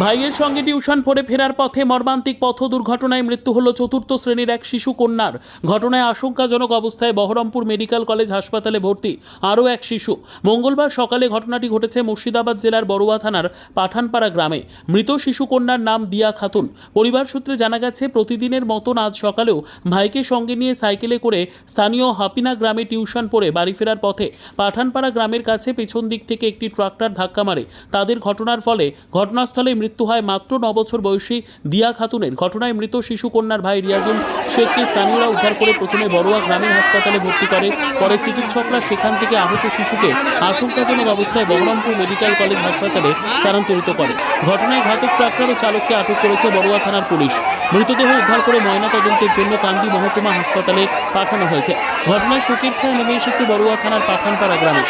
ভাইয়ের সঙ্গে টিউশন পড়ে ফেরার পথে মর্মান্তিক পথ দুর্ঘটনায় মৃত্যু হল চতুর্থ শ্রেণির এক শিশু কন্যার। ঘটনায় আশঙ্কাজনক অবস্থায় বহরমপুর মেডিকেল কলেজ হাসপাতালে ভর্তি আরও এক শিশু। মঙ্গলবার সকালে ঘটনাটি ঘটেছে মুর্শিদাবাদ জেলার বড়ুয়া থানার পাঠানপাড়া গ্রামে। মৃত শিশু কন্যার নাম দিয়া খাতুন। পরিবার সূত্রে জানা গেছে, প্রতিদিনের মতন আজ সকালেও ভাইকে সঙ্গে নিয়ে সাইকেলে করে স্থানীয় হাপিনা গ্রামে টিউশন পড়ে বাড়ি ফেরার পথে পাঠানপাড়া গ্রামের কাছে পেছন দিক থেকে একটি ট্রাক্টর ধাক্কা মারে। তাদের ঘটনার ফলে ঘটনাস্থলে মৃত্যু হয় মাত্র ন বছর বয়সী দিয়া খাতুনের। ঘটনায় মৃত শিশু কন্যার ভাই রিয়াজুল শেখকে স্থানীয়রা উদ্ধার করে প্রথমে বড়ুয়া গ্রামীণ হাসপাতালে ভর্তি করে। পরে চিকিৎসকরা সেখান থেকে আহত শিশুকে আশঙ্কাজনক অবস্থায় বহরমপুর মেডিকেল কলেজ হাসপাতালে স্থানান্তরিত করে। ঘটনায় ঘাতক ট্রাক্টর ও চালককে আটক করেছে বড়ুয়া থানার পুলিশ। মৃতদেহ উদ্ধার করে ময়নাতদন্তের জন্য কান্দি মহকুমা হাসপাতালে পাঠানো হয়েছে। ঘটনায় শোকের ছায়া নেমে এসেছে বড়ুয়া থানার পাঠানপাড়া গ্রামে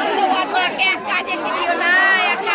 কিন্তু ওর এক কাজে দিও না একটা